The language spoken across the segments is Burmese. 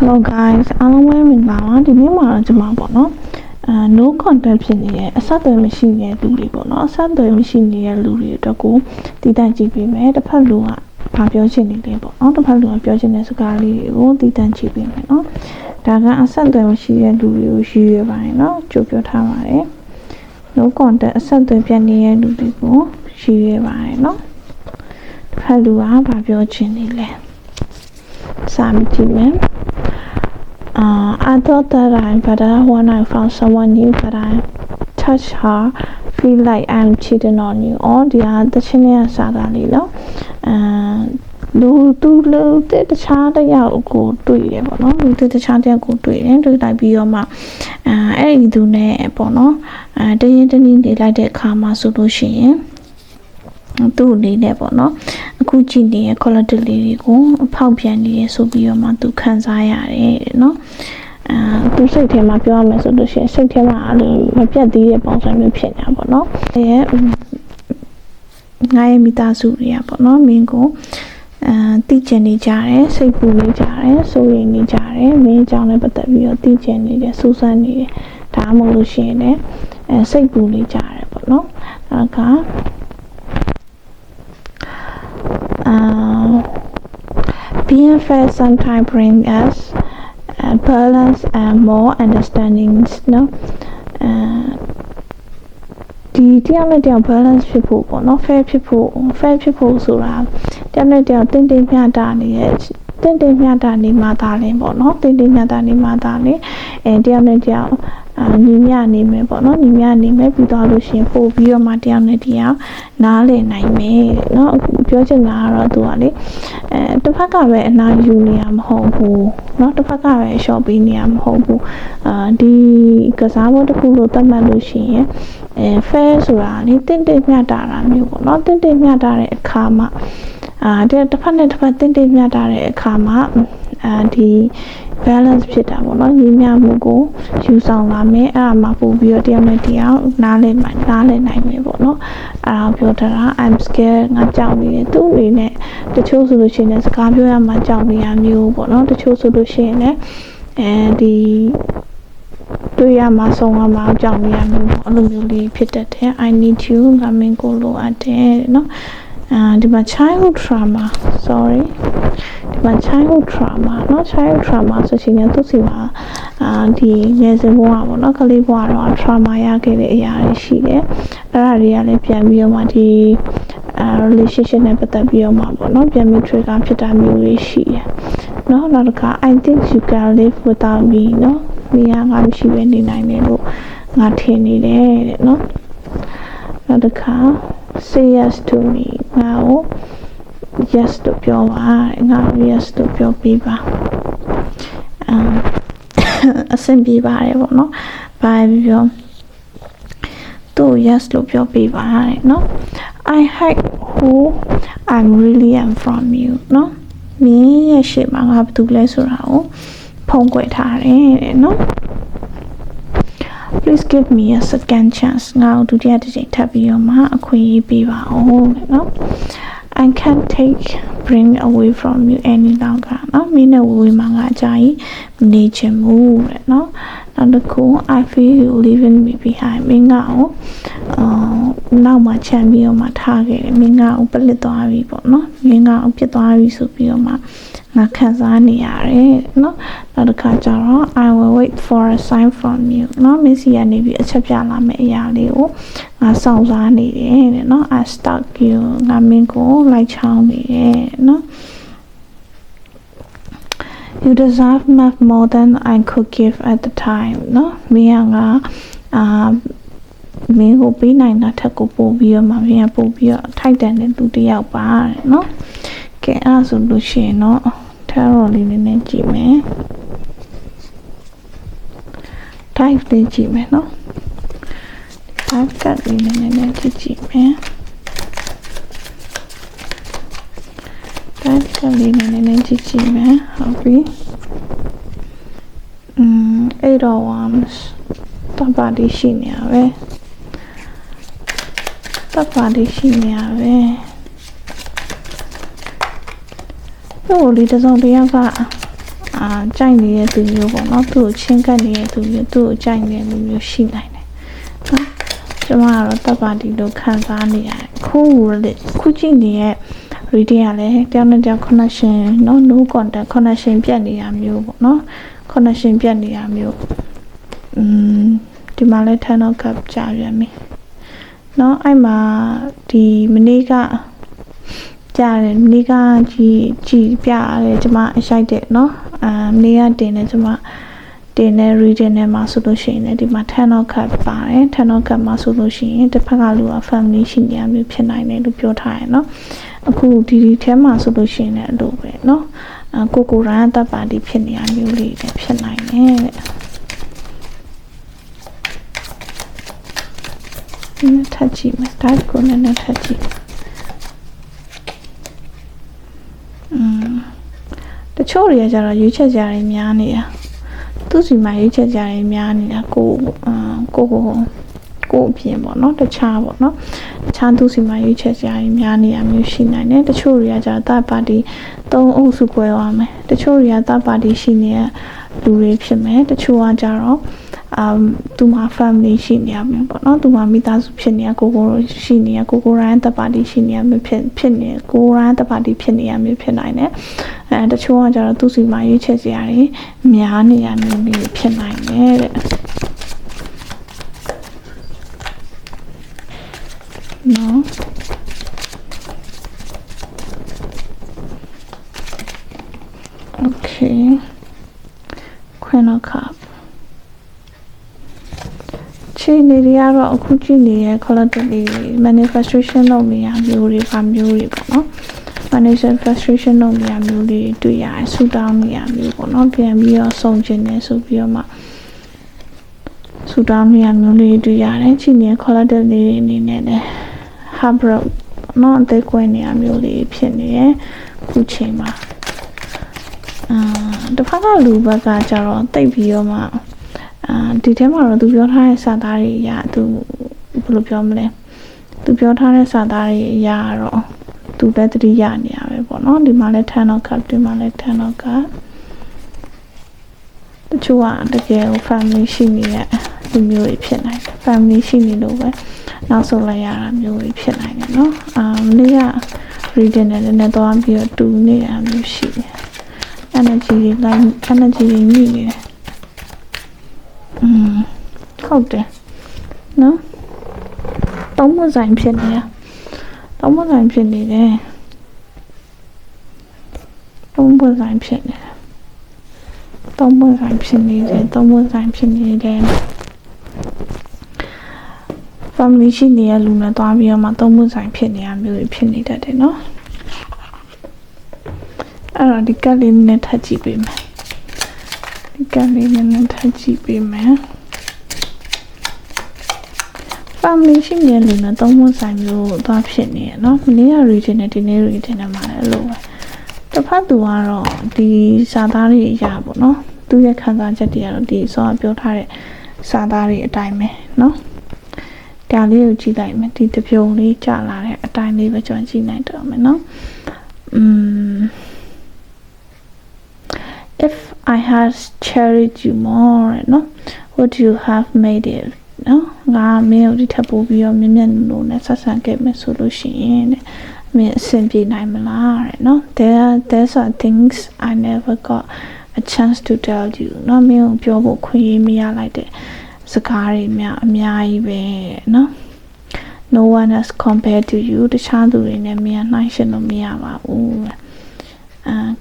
Hello guys အားလုံးပဲမင်္ဂလာပါဒီနေ့မှာတော့ကျွန်မပေါ့နော်အဲ no contact ဖြစ်နေတဲ့အဆက်အသွယ်မရှိတဲ့လူတွေပေါ့နော်အဆက်အသွယ်မရှိနေတဲ့လူတွေအတွက်ကိုတည်တံ့ကြည့်ပေးမယ်တစ်ဖက်လူကဘာပြောချင်နေလဲပေါ့နော်တစ်ဖက်လူကပြောချင်တဲ့စကားလေးတွေကိုတည်တံ့ကြည့်ပေးမယ်နော်ဒါကအဆက်အသွယ်မရှိတဲ့လူတွေကိုရည်ရွယ်ပါတယ်နော်ကြိုပြောထားပါတယ် no contact အဆက်အသွယ်ပြတ်နေတဲ့လူတွေကိုရည်ရွယ်ပါတယ်နော်တစ်ဖက်လူကဘာပြောချင်နေလဲစာမကြည့်မယ် Uh, I thought that I'm better when I found someone new, but I touch her, feel like I'm cheating on you. All the other ချင်းရစားတာလေးနော်အဲလူသူလူတဲ့တခြားတစ်ယောက်ကိုတွေ့တယ်ပေါ့နော်လူတဲ့တခြားတစ်ယောက်ကိုတွေ့တယ်တွေ့လိုက်ပြီးတော့မှအဲအဲ့ဒီသူနဲ့ပေါ့နော်အဲတရင်တနည်းနေလိုက်တဲ့အခါမှာဆိုလို့ရှိရင်သူ့အနေနဲ့ပေါ့နော် အခုကြည့်နေတဲ့ quality လေးတွေကိုအဖောက်ပြန်နေရဆိုပြီးတော့မှသူခံစားရတယ်တဲ့နော်အာသူစိတ်ထဲမှာပြောရမယ်ဆိုလို့ရှိရင်စိတ်ထဲမှာအဲ့လိုမပြတ်သေးတဲ့ပုံစံမျိုးဖြစ်နေတာပေါ့နော်ရဲ့ငါရဲ့မိသားစုတွေကပေါ့နော်မင်းကိုအာတိကျင်နေကြတယ်စိတ်ပူနေကြတယ်စိုးရိမ်နေကြတယ်မင်းအကြောင်းလည်းပတ်သက်ပြီးတော့တိကျင်နေတယ်စူးစမ်းနေတယ်ဒါမှမဟုတ်လို့ရှိရင်လည်းအဲစိတ်ပူနေကြတယ်ပေါ့နော်ဒါက um, being fair sometimes bring us uh, balance and more understandings နော်အဲဒီတရားနဲ့တရား balance ဖြစ်ဖို့ပေါ့နော် fair ဖြစ်ဖို့ fair ဖြစ်ဖို့ဆိုတာတရားနဲ့တရားတင်းတင်းပြတာနေရဲ့ တင်းတင်းမျှတာနေမှသာလင်းပေါ့နော်တင်းတင်းမျှတာနေမှသာလင်းအဲတရားနဲ့တရားအာညီမျှနေမယ်ပေါ့နော်ညီမျှနေမယ်ပြီးသွားလို့ရှိရင်ပို့ပြီးတော့မှတရားနဲ့တရားနားလည်နိုင်မယ်တဲ့เนาะပြောချင်တာကတော့သူကလေအဲတစ်ဖက်ကပဲအနာယူနေရမဟုတ်ဘူးเนาะတစ်ဖက်ကပဲရှော့ပေးနေရမဟုတ်ဘူးအာဒီကစားပွဲတစ်ခုလို့သတ်မှတ်လို့ရှိရင်အဲ fair ဆိုတာလေတင့်တင့်မျှတာတာမျိုးပေါ့เนาะတင့်တင့်မျှတာတဲ့အခါမှာ အာတဲ့တစ်ဖက်နဲ့တစ်ဖက်တင့်တင့်မျှတာတဲ့အခါမှာအာဒီ balance ဖြစ်တာပေါ့နော်ညီမျှမှုကိုယူဆောင်လာမယ်အဲ့ဒါမှပို့ပြီးတော့တယောက်နဲ့တယောက်နားလည်နိုင်နားလည်နိုင်မယ်ပေါ့နော်အဲ့ဒါပြောတာ I'm scared ငါကြောက်နေတယ်သူ့အနေနဲ့တချို့ဆိုလို့ရှိရင်လည်းစကားပြောရမှကြောက်နေရမျိုးပေါ့နော်တချို့ဆိုလို့ရှိရင်လည်းအဲဒီတွေ့ရမှာဆုံးရမှာကြောက်နေရမျိုးပေါ့အဲ့လိုမျိုးလေးဖြစ်တတ်တယ် I need you ငါမင်းကိုလိုအပ်တယ်เนาะ အာဒီမှာ childhood trauma sorry ဒီမှာ childhood trauma เนาะ childhood trauma ဆိုရှင်လည်းသူစီမှာအာဒီငယ်စဉ်ဘဝပေါ့เนาะကလေးဘဝတော့ trauma ရခဲ့တဲ့အရာတွေရှိတယ်အဲ့ဒါတွေကလည်းပြန်ပြီးတော့မှဒီအာ relationship နဲ့ပတ်သက်ပြီးတော့မှပေါ့เนาะပြန်ပြီး trigger ဖြစ်တာမျိုးတွေရှိတယ်เนาะနောက်တစ်ခါ I think you can live without me เนาะနေရာငါမရှိဘဲနေနိုင်တယ်လို့ငါထင်နေတယ်တဲ့เนาะနောက်တစ်ခါ say yes to me ငါ့ကို yes လို့ပြောပါငါ yes လို့ပြောပေးပါအမ်အဆင်ပြေပါတယ်ပေါ့နော်ဘာပြောသူ yes လို့ပြောပေးပါတဲ့နော် I hide who I'm really am from you နော်မင်းရဲ့ရှေ့မှာငါဘာလုပ်လဲဆိုတာကိုဖုံးကွယ်ထားတယ်တဲ့နော် please give me a second chance ငါ့ကိုဒုတိယတစ်ချိန်ထပ်ပြီးတော့မှအခွင့်အရေးပေးပါဦးနော် I can't take bring away from you any longer နော်မင်းနဲ့ဝေမှာငါအကြိုင်နေချင်မှုတဲ့နော်နောက်တစ်ခု I feel you leaving me behind မင်းကအောင်အာ နောက်မှချန်ပြီးတော့မှထားခဲ့တယ်မင်းကအောင်ပလစ်သွားပြီပေါ့เนาะမင်းကအောင်ပြစ်သွားပြီဆိုပြီးတော့မှငါခံစားနေရတယ်เนาะနောက်တစ်ခါကျတော့ I will wait for a sign from you เนาะမင်းစီကနေပြီးအချက်ပြလာမယ့်အရာလေးကိုငါစောင့်စားနေတယ်တဲ့เนาะ I stalk you ငါမင်းကိုလိုက်ချောင်းနေတယ်เนาะ you deserve much more than I could give at the time เนาะမင်းကငါအာ မင်းကိုပေးနိုင်တာထက်ကိုပို့ပြီးတော့မှမင်းကပို့ပြီးတော့ထိုက်တန်တဲ့သူတယောက်ပါတဲ့နော်ကဲအဲ့ဆိုလို့ရှိရင်တော့ထားတော့လေးနည်းနည်းကြည့်မယ် type လေးကြည့်မယ်နော် type ကလေးနည်းနည်းကြည့်ကြည့်မယ် type ကလေးနည်းနည်းကြည့်ကြည့်မယ်ဟုတ်ပြီอืม8 hours တပတ်တည်းရှိနေရပဲ တပ်ပါတီရှိနေရပဲဟိုလီတစုံတယောက်ကအာ ကြိုက်နေတဲ့သူမျိုးပေါ့နော်သူ့ကိုချင်းကပ်နေတဲ့သူမျိုးသူ့ကိုကြိုက်နေတဲ့လူမျိုးရှိနိုင်တယ်နော်ကျမကတော့တပ်ပါတီလို့ခံစားနေရတယ်ခုလေခုကြည့်နေတဲ့ reading ကလည်းတယောက်နဲ့တယောက် connection เนาะ no contact connection ပြတ်နေတာမျိုးပေါ့เนาะ connection ပြတ်နေတာမျိုးอืมဒီမှာလဲ turn off cup ကြာပြန်ပြီ เนาะအဲ့မှာဒီမနေ့ကကြားတယ်မနေ့ကကြည်ကြည်ပြရတယ်ကျမအရိုက်တယ်เนาะအာမနေ့ကတင်တယ်ကျမတင်တဲ့ reading ထဲမှာဆိုလို့ရှိရင်လည်းဒီမှာ turn off cup ပါတယ် turn off cup မှာဆိုလို့ရှိရင်တစ်ဖက်ကလူက family ရှိနေရမျိုးဖြစ်နိုင်တယ်လို့ပြောထားရယ်เนาะအခုဒီဒီထဲမှာဆိုလို့ရှိရင်လည်းအလိုပဲเนาะအကိုကိုရန်တပ်ပါတီဖြစ်နေရမျိုးလေးလည်းဖြစ်နိုင်တယ်တဲ့ နည်းထပ်ကြည့်မယ်ဒါကိုနည်းနည်းထပ်ကြည့်อืมတချို့တွေကကြတော့ရွေးချက်ကြရများနေတာသူစီမှာရွေးချက်ကြရများနေတာကိုအာကိုကိုကိုအပြင်ပေါ့နော်တခြားပေါ့နော်တခြားသူစီမှာရွေးချက်ကြရများနေရမျိုးရှိနိုင်တယ်တချို့တွေကကြတော့တာပါတီသုံးအုပ်စု꿰သွားမယ်တချို့တွေကတာပါတီရှိနေတဲ့လူတွေဖြစ်မယ်တချို့ကကြတော့ အမ်သူမှာ family ရှိနေရမယ်ပေါ့နော်သူမှာမိသားစုဖြစ်နေရကိုကိုရှိနေရကိုကိုရန်တပါတီရှိနေရမျိုးဖြစ်ဖြစ်နေကိုရန်တပါတီဖြစ်နေရမျိုးဖြစ်နိုင်တယ်အဲတချို့ကကြတော့သူစီမှာရွေးချက်ကြရတယ်များနေရမျိုးလေးဖြစ်နိုင်တယ်တဲ့နော် Okay. Queen of Cup. ချိန်နေတွေကတော့အခုကြည့်နေတဲ့ quality တွေ manifestation လုပ်နေရမျိုးတွေပါမျိုးတွေပေါ့နော် manifestation လုပ်နေရမျိုးတွေတွေ့ရတယ်ဆူတောင်းနေရမျိုးပေါ့နော်ပြန်ပြီးတော့စုံကျင်နေဆိုပြီးတော့မှဆူတောင်းနေရမျိုးလေးတွေ့ရတယ်ကြည့်နေတဲ့ quality လေးတွေအနေနဲ့လည်း harbor နော်အသေးကွင်းနေရမျိုးလေးဖြစ်နေရခုချိန်မှာအာတစ်ဖက်ကလူဘက်ကကြတော့တိတ်ပြီးတော့မှ အာဒီထဲမှာတော့သူပြောထားတဲ့စာသားတွေအရာသူဘယ်လိုပြောမလဲသူပြောထားတဲ့စာသားတွေအရာတော့သူလည်းတတိယနေရပဲပေါ့နော်ဒီမှာလည်း turn off cup ဒီမှာလည်း turn off cup တချို့ကတကယ်ကို family ရှိနေတဲ့လူမျိုးတွေဖြစ်နိုင်တယ် family ရှိနေလို့ပဲနောက်ဆုံးလိုက်ရတာမျိုးတွေဖြစ်နိုင်တယ်နော်အာမနေ့က reading နဲ့လည်းတော့ပြီးတော့တူနေတာမျိုးရှိတယ် energy တွေ line energy တွေညှိနေတယ် อืมဟုတ်တယ်နော်တောင်းမဆိုင်ဖြစ်နေတာတောင်းမဆိုင်ဖြစ်နေတယ်တောင်းမဆိုင်ဖြစ်နေတယ်တောင်းမဆိုင်ဖြစ်နေတယ်တောင်းမဆိုင်ဖြစ်နေတယ် family ရှိနေတဲ့လူနဲ့တွားပြီးတော့မှသုံးမှုဆိုင်ဖြစ်နေရမျိုးတွေဖြစ်နေတတ်တယ်နော်အဲ့တော့ဒီကတ်လေးနဲ့ထပ်ကြည့်ပေးမယ်ဒီ ကတ်လေးနဲ့ထပ်ကြည့်ပေးမယ် family ရှိနေတဲ့လူနဲ့သုံးမှုဆိုင်မျိုးသွားဖြစ်နေရနော်မနေ့က region နဲ့ဒီနေ့ region နဲ့မှာလည်းအဲ့လိုပဲတစ်ဖက်သူကတော့ဒီစာသားတွေအရာပေါ့နော်သူရဲ့ခံစားချက်တွေကတော့ဒီဆောပြောထားတဲ့စာသားတွေအတိုင်းပဲနော်ဒါလေးကိုကြည့်လိုက်မယ်ဒီတပြုံလေးကြာလာတဲ့အတိုင်းလေးပဲကျွန်တော်ကြည့်နိုင်တော့မယ်နော်อืม if i had cherished you more နော် would you have made it နော်ငါမင်းတို့ဒီထပ်ပို့ပြီးတော့မြင်မြင်လို့နဲ့ဆက်ဆံခဲ့မယ်ဆိုလို့ရှိရင်တဲ့မင်းအဆင်ပြေနိုင်မလားတဲ့နော် there there's are things i never got a chance to tell you နော်မင်းကိုပြောဖို့ခွင့်ရမရလိုက်တဲ့စကားတွေများအများကြီးပဲနော် no one has compared to you တခြားသူတွေနဲ့မင်းနှိုင်းယှဉ်လို့မရပါဘူးတဲ့ uh,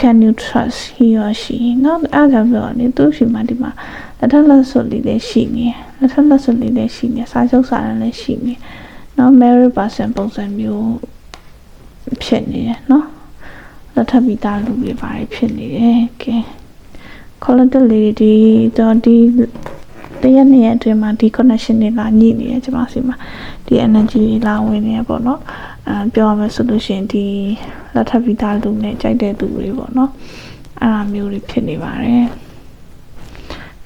can you trust he or she နော်အဲ့ဒါပြောနေသူရှိမှဒီမှာလက်ထက်လက်စွပ်လေးလည်းရှိနေလက်ထက်လက်စွပ်လေးလည်းရှိနေစာချုပ်စာတမ်းလည်းရှိနေနော် married person ပုံစံမျိုးဖြစ်နေတယ်နော်လက်ထပ်ပြီးသားလူတွေပါတယ်ဖြစ်နေတယ်ကဲ quality လေးဒီတော့ဒီတရက်နေ့အတွင်းမှာဒီ connection တွေလာညှိနေတယ်ကျွန်မစီမှာဒီ energy တွေလာဝင်နေရပေါ့နော်အဲပြောရမယ်ဆိုလို့ရှိရင်ဒီ လက်ထပ်ပြီးသားလူနဲ့ကြိုက်တဲ့သူတွေပေါ့နော်အဲ့လိုမျိုးတွေဖြစ်နေပါတယ်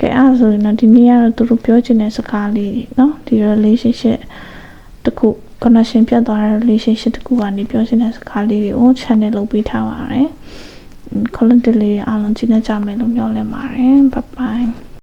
ကဲအဲ့ဒါဆိုရင်တော့ဒီနေ့ကတော့သူတို့ပြောချင်တဲ့စကားလေးတွေနော်ဒီ relationship တခု connection ပြတ်သွားတဲ့ relationship တခုကနေပြောချင်တဲ့စကားလေးတွေကို channel လုပ်ပေးထားပါတယ် quality လေးအားလုံးကြည့်နေကြမယ်လို့ပြောလင်ပါတယ် bye bye